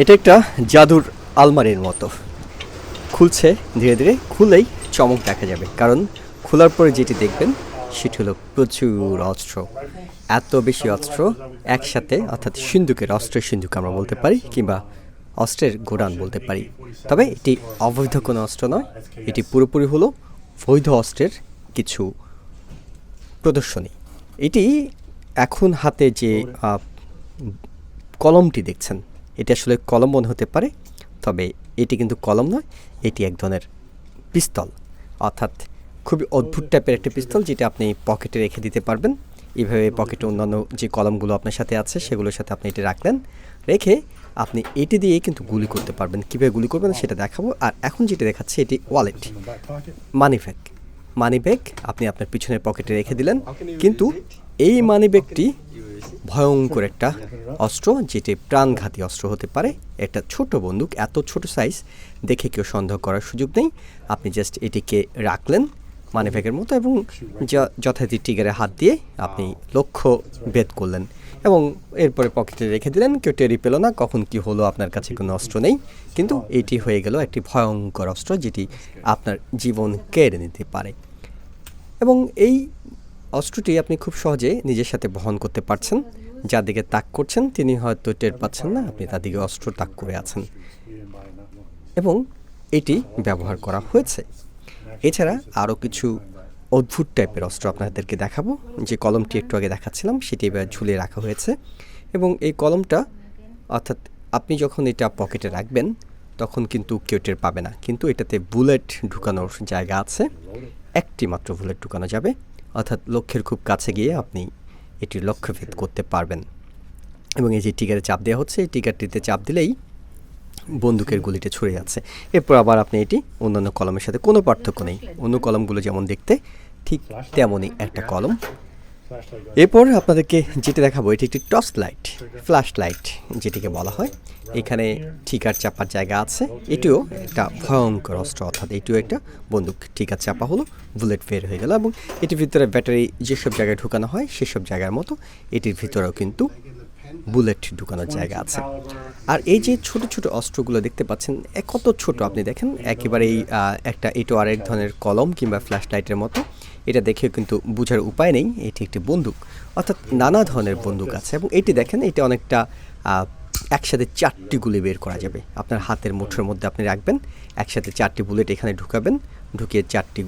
এটা একটা জাদুর আলমারির মতো। খুলছে, ধীরে ধীরে খুলেই চমক দেখা যাবে। কারণ খোলার পরে যেটি দেখবেন, সেটি হলো প্রচুর অস্ত্র। এত বেশি অস্ত্র একসাথে, অর্থাৎ সিন্ধুকের অস্ত্রের সিন্ধুক আমরা বলতে পারি, কিংবা অস্ত্রের গোডান বলতে পারি। তবে এটি অবৈধ কোনো অস্ত্র নয়, এটি পুরোপুরি হলো বৈধ অস্ত্রের কিছু প্রদর্শনী। এটি এখন হাতে যে কলমটি দেখছেন এটি আসলে কলম মনে হতে পারে, তবে এটি কিন্তু কলম নয়, এটি এক ধরনের পিস্তল। অর্থাৎ খুবই অদ্ভুত টাইপের একটা পিস্তল যেটা আপনি পকেটে রেখে দিতে পারবেন। এইভাবে পকেটে অন্যান্য যে কলমগুলো আপনার সাথে আছে, সেগুলোর সাথে আপনি এটি রাখলেন। রেখে আপনি এটি দিয়ে কিন্তু গুলি করতে পারবেন। কীভাবে গুলি করবেন সেটা দেখাবো। আর এখন যেটা দেখাচ্ছে, এটি wallet. Money bag. Money bag আপনি আপনার পিছনের পকেটে রেখে দিলেন। কিন্তু এই মানি ব্যাগটি ভয়ঙ্কর একটা অস্ত্র, যেটি প্রাণঘাতী অস্ত্র হতে পারে। একটা ছোট বন্দুক, এত ছোট সাইজ দেখে কেউ সন্দেহ করার সুযোগ নেই। আপনি জাস্ট এটিকে রাখলেন মানে ব্যাগের মতো এবং যথারীতি টিগারে হাত দিয়ে আপনি লক্ষ্য ভেদ করলেন এবং এরপরে পকেটে রেখে দিলেন। কেউ টেরি পেল না, কখন কি হলো, আপনার কাছে কোনো অস্ত্র নেই। কিন্তু এটি হয়ে গেল একটি ভয়ঙ্কর অস্ত্র, যেটি আপনার জীবন কেড়ে নিতে পারে। এবং এই অস্ত্রটি আপনি খুব সহজে নিজের সাথে বহন করতে পারছেন। যার দিকে তাক করছেন, তিনি হয়তো টের পাচ্ছেন না, আপনি তার দিকে অস্ত্র তাক করে আছেন। এবং এটি ব্যবহার করা হয়েছে। এছাড়া আরও কিছু অদ্ভুত টাইপের অস্ত্র আপনাদেরকে দেখাবো। যে কলমটি একটু আগে দেখাচ্ছিলাম, সেটি এবার ঝুলিয়ে রাখা হয়েছে। এবং এই কলমটা, অর্থাৎ আপনি যখন এটা পকেটে রাখবেন, তখন কিন্তু কেউ টের পাবে না। কিন্তু এটাতে বুলেট ঢুকানোর জায়গা আছে। একটি মাত্র বুলেট ঢুকানো যাবে। অর্থাৎ লক্ষ্যের খুব কাছে গিয়ে আপনি এটির লক্ষ্যভেদ করতে পারবেন। এবং এই যে টিকারে চাপ দেওয়া হচ্ছে, এই টিকারটিতে চাপ দিলেই বন্দুকের গুলিটা ছুড়ে যাচ্ছে। এরপর আবার আপনি এটি অন্যান্য কলমের সাথে কোনো পার্থক্য নেই। অন্য কলমগুলো যেমন দেখতে, ঠিক তেমনই একটা কলম এরপর আপনাদেরকে যেটি দেখাবো, এটি একটি টর্চ লাইট, ফ্ল্যাশ লাইট যেটিকে বলা হয়। এখানে ঠিকার চাপার জায়গা আছে। এটিও একটা ভয়ঙ্কর অস্ত্র, অর্থাৎ এটিও একটা বন্দুক। ঠিকার চাপা হলো, বুলেট ফের হয়ে গেল এবং এটির ভিতরে ব্যাটারি যেসব জায়গায় ঢুকানো হয়, সেসব জায়গার মতো এটির ভিতরেও কিন্তু বুলেট ঢুকানোর জায়গা আছে। আর এই যে ছোট ছোট অস্ত্রগুলো দেখতে পাচ্ছেন কত ছোট আপনি দেখেন, একেবারেই একটা এটো আরেক ধরনের কলম কিংবা ফ্ল্যাশ লাইটের মতো। এটা দেখেও কিন্তু বোঝার উপায় নেই, এটি একটি বন্দুক। অর্থাৎ নানা ধরনের বন্দুক আছে এবং এটি দেখেন, এটা অনেকটা একসাথে চারটি গুলি বের করা যাবে। আপনার হাতের মুঠোর মধ্যে আপনি রাখবেন, একসাথে চারটি বুলেট এখানে ঢুকাবেন, ঢুকিয়ে চারটি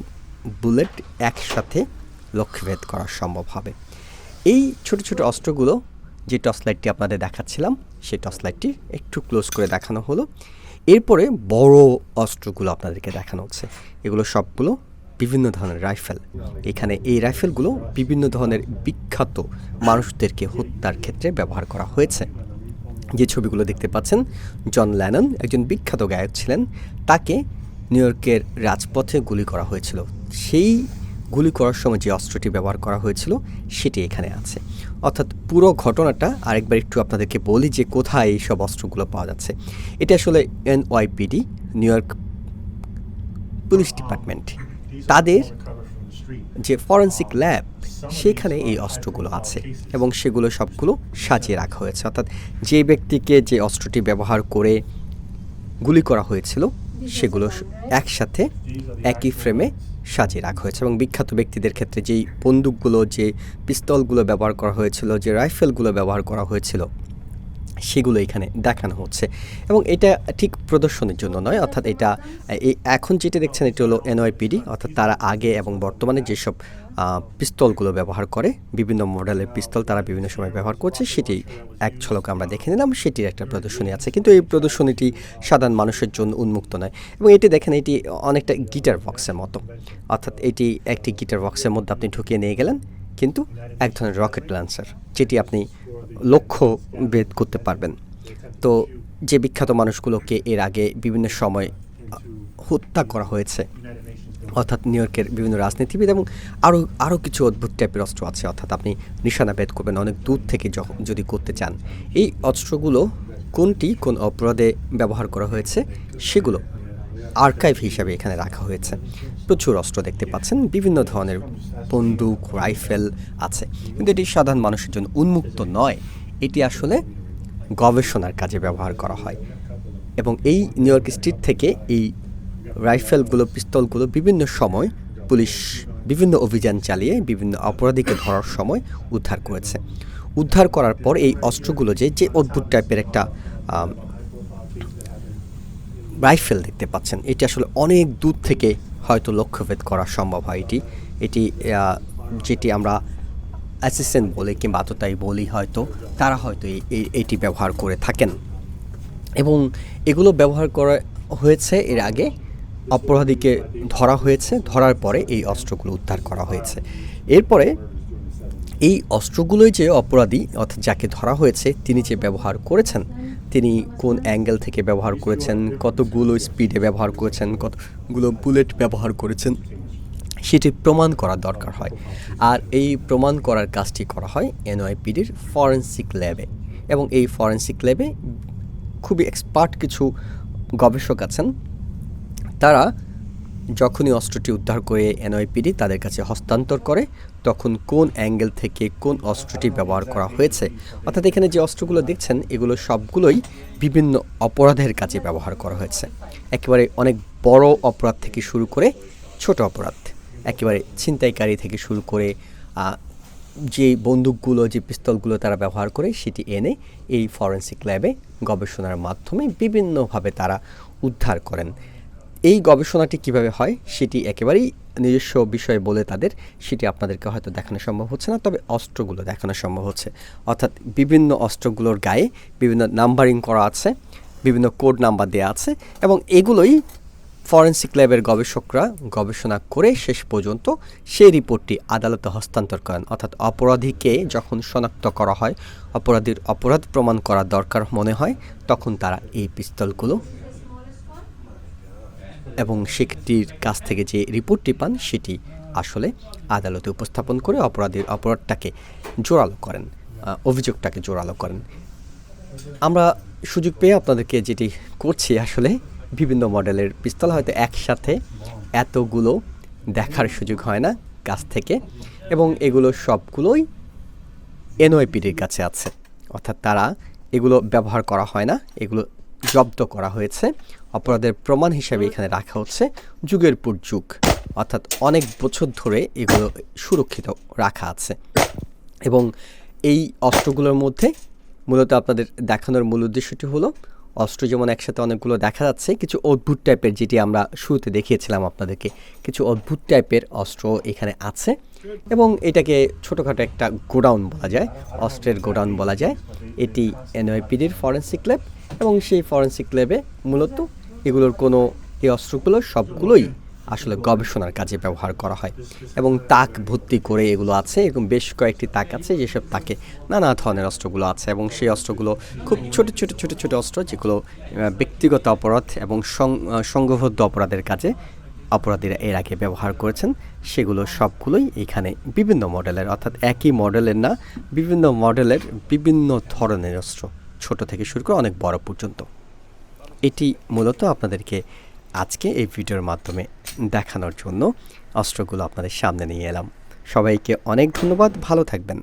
বুলেট একসাথে লক্ষ্যভেদ করা সম্ভব হবে। এই ছোট ছোট অস্ত্রগুলো যে টর্চ লাইটটি আপনাদের দেখাচ্ছিলাম, সেই টর্চ লাইটটি একটু ক্লোজ করে দেখানো হলো। এরপরে বড় অস্ত্রগুলো আপনাদেরকে দেখানো হচ্ছে। এগুলো সবগুলো বিভিন্ন ধরনের রাইফেল। এখানে এই রাইফেলগুলো বিভিন্ন ধরনের বিখ্যাত মানুষদেরকে হত্যার ক্ষেত্রে ব্যবহার করা হয়েছে। যে ছবিগুলো দেখতে পাচ্ছেন, জন ল্যানন একজন বিখ্যাত গায়ক ছিলেন। তাকে নিউ ইয়র্কের রাজপথে গুলি করা হয়েছিল। সেই গুলি করার সময় যে অস্ত্রটি ব্যবহার করা হয়েছিল সেটি এখানে আছে। অর্থাৎ পুরো ঘটনাটা আরেকবার একটু আপনাদেরকে বলি যে কোথায় এই সব অস্ত্রগুলো পাওয়া যাচ্ছে। এটা আসলে NYPD New York police department তাদের যে ফরেন্সিক ল্যাব সেখানে এই অস্ত্রগুলো আছে এবং সেগুলো সবগুলো সাজিয়ে রাখা হয়েছে। অর্থাৎ যে ব্যক্তিকে যে অস্ত্রটি ব্যবহার করে গুলি করা হয়েছিল, সেগুলো একসাথে একই ফ্রেমে সাজিয়ে রাখা হয়েছে এবং বিখ্যাত ব্যক্তিদের ক্ষেত্রে যেই বন্দুকগুলো, যে পিস্তলগুলো ব্যবহার করা হয়েছিল, যে রাইফেলগুলো ব্যবহার করা হয়েছিল সেগুলো এখানে দেখানো হচ্ছে। এবং এটা ঠিক প্রদর্শনের জন্য নয়, অর্থাৎ এটা, এই এখন যেটা দেখছেন এটি হলো এনওয়াইপিডি অর্থাৎ তারা আগে এবং বর্তমানে যেসব পিস্তলগুলো ব্যবহার করে, বিভিন্ন মডেলের পিস্তল তারা বিভিন্ন সময় ব্যবহার করছে, সেটি এক ঝলক আমরা দেখে নিলাম, সেটির একটা প্রদর্শনী আছে। কিন্তু এই প্রদর্শনীটি সাধারণ মানুষের জন্য উন্মুক্ত নয়। এবং এটি দেখেন, এটি অনেকটা গিটার বক্সের মতো। অর্থাৎ এটি একটি গিটার বক্সের মধ্যে আপনি ঢুকিয়ে নিয়ে গেলেন কিন্তু এক ধরনের রকেট লঞ্চার যেটি আপনি লক্ষ্য ভেদ করতে পারবেন। তো যে বিখ্যাত মানুষগুলোকে এর আগে বিভিন্ন সময় হত্যা করা হয়েছে, অর্থাৎ নিউ ইয়র্কের বিভিন্ন রাজনীতিবিদ এবং আরও আরও কিছু অদ্ভুত টাইপের অস্ত্র আছে, অর্থাৎ আপনি নিশানা ভেদ করবেন অনেক দূর থেকে যখ- যদি করতে চান। এই অস্ত্রগুলো কোনটি, কোন অপরাধে ব্যবহার করা হয়েছে, সেগুলো আর্কাইভ হিসাবে এখানে রাখা হয়েছে। প্রচুর অস্ত্র দেখতে পাচ্ছেন, বিভিন্ন ধরনের বন্দুক, রাইফেল আছে। কিন্তু এটি সাধারণ মানুষের জন্য উন্মুক্ত নয়। এটি আসলে গবেষণার কাজে ব্যবহার করা হয়। এবং এই নিউ ইয়র্ক স্ট্রিট থেকে এই রাইফেলগুলো, পিস্তলগুলো বিভিন্ন সময় পুলিশ বিভিন্ন অভিযান চালিয়ে বিভিন্ন অপরাধীকে ধরার সময় উদ্ধার করেছে। উদ্ধার করার পর এই অস্ত্রগুলো যে যে অদ্ভুত টাইপের একটা রাইফেল দেখতে পাচ্ছেন। এটি আসলে অনেক দূর থেকে হয়তো লক্ষ্যভেদ করা সম্ভব হয় এটি। এটি যেটি আমরা অ্যাসিস্ট্যান্ট বলি কিংবা আততাই বলি হয়তো, তারা হয়তো এটি ব্যবহার করে থাকেন। এবং এগুলো ব্যবহার করা হয়েছে এর আগে, অপরাধীকে ধরা হয়েছে, ধরার পরে এই অস্ত্রগুলো উদ্ধার করা হয়েছে। এরপরে এই অস্ত্রগুলোই যে অপরাধী অর্থাৎ যাকে ধরা হয়েছে, তিনি যে ব্যবহার করেছেন তিনি কোন অ্যাঙ্গেল থেকে ব্যবহার করেছেন, কতগুলো স্পিডে ব্যবহার করেছেন, কতগুলো বুলেট ব্যবহার করেছেন, সেটি প্রমাণ করার দরকার হয়। আর এই প্রমাণ করার কাজটি করা হয় এনওয়াইপিডির ফরেন্সিক ল্যাবে এবং এই ফরেন্সিক ল্যাবে খুবই এক্সপার্ট কিছু গবেষক আছেন। তারা যখনই অস্ত্রটি উদ্ধার করে এনআইপিডি তাদের কাছে হস্তান্তর করে, তখন কোন অ্যাঙ্গেল থেকে কোন অস্ত্রটি ব্যবহার করা হয়েছে, অর্থাৎ এখানে যে অস্ত্রগুলো দেখছেন, এগুলো সবগুলোই বিভিন্ন অপরাধের কাজে ব্যবহার করা হয়েছে। একেবারে অনেক বড় অপরাধ থেকে শুরু করে ছোট অপরাধ, একেবারে ছিনতাইকারী থেকে শুরু করে যে বন্দুকগুলো, যে পিস্তলগুলো তারা ব্যবহার করে, সেটি এনে এই ফরেন্সিক ল্যাবে গবেষণার মাধ্যমে বিভিন্নভাবে তারা উদ্ধার করেন। এই গবেষণাটি কীভাবে হয় সেটি একেবারেই নিজস্ব বিষয় বলে তাদের সেটি আপনাদেরকে হয়তো দেখানো সম্ভব হচ্ছে না, তবে অস্ত্রগুলো দেখানো সম্ভব হচ্ছে। অর্থাৎ বিভিন্ন অস্ত্রগুলোর গায়ে বিভিন্ন নাম্বারিং করা আছে, বিভিন্ন কোড নাম্বার দেওয়া আছে এবং এগুলোই ফরেন্সিক ল্যাবের গবেষকরা গবেষণা করে শেষ পর্যন্ত সেই রিপোর্টটি আদালতে হস্তান্তর করেন। অর্থাৎ অপরাধীকে যখন শনাক্ত করা হয়, অপরাধীর অপরাধ প্রমাণ করা দরকার মনে হয়, তখন তারা এই পিস্তলগুলো এবং সেটির কাছ থেকে যে রিপোর্টটি পান, সেটি আসলে আদালতে উপস্থাপন করে অপরাধীর অপরাধটাকে জোরালো করেন অভিযোগটাকে জোরালো করেন। আমরা সুযোগ পেয়ে আপনাদেরকে যেটি করছি আসলে বিভিন্ন মডেলের পিস্তল, হয়তো একসাথে এতগুলো দেখার সুযোগ হয় না কাছ থেকে এবং এগুলো সবগুলোই এনওয়াইপিডির কাছে আছে। অর্থাৎ তারা এগুলো ব্যবহার করা হয় না, এগুলো জব্দ করা হয়েছে। অপরাধের প্রমাণ হিসাবে এখানে রাখা হচ্ছে যুগের পর যুগ। অর্থাৎ অনেক বছর ধরে এগুলো সুরক্ষিত রাখা আছে। এবং এই অস্ত্রগুলোর মধ্যে মূলত আপনাদের দেখানোর মূল উদ্দেশ্যটি হলো অস্ত্র যেমন একসাথে অনেকগুলো দেখা যাচ্ছে, কিছু অদ্ভুত টাইপের যেটি আমরা শুরুতে দেখিয়েছিলাম আপনাদেরকে, কিছু অদ্ভুত টাইপের অস্ত্র এখানে আছে এবং এটাকে ছোটোখাটো একটা গোডাউন বলা যায়, অস্ত্রের গোডাউন বলা যায়। এটি এনওয়াইপিডির ফরেন্সিক ল্যাব এবং সেই ফরেন্সিক ল্যাবে মূলত এগুলোর কোনো এই অস্ত্রগুলো সবগুলোই আসলে গবেষণার কাজে ব্যবহার করা হয়। এবং তাক ভর্তি করে এগুলো আছে, এরকম বেশ কয়েকটি তাক আছে, যেসব তাকে নানা ধরনের অস্ত্রগুলো আছে এবং সেই অস্ত্রগুলো খুব ছোট ছোট ছোট ছোট অস্ত্র যেগুলো ব্যক্তিগত অপরাধ এবং সংঘবদ্ধ অপরাধের কাজে অপরাধীরা এর আগে ব্যবহার করেছেন। সেগুলো সবগুলোই এখানে বিভিন্ন মডেলের, অর্থাৎ একই মডেলের না, বিভিন্ন মডেলের বিভিন্ন ধরনের অস্ত্র, ছোট থেকে শুরু করে অনেক বড় পর্যন্ত। এটি মূলত আপনাদেরকে আজকে এই ভিডিওর মাধ্যমে দেখানোর জন্য অস্ত্রগুলো আপনাদের সামনে নিয়ে এলাম। সবাইকে অনেক ধন্যবাদ ভালো থাকবেন।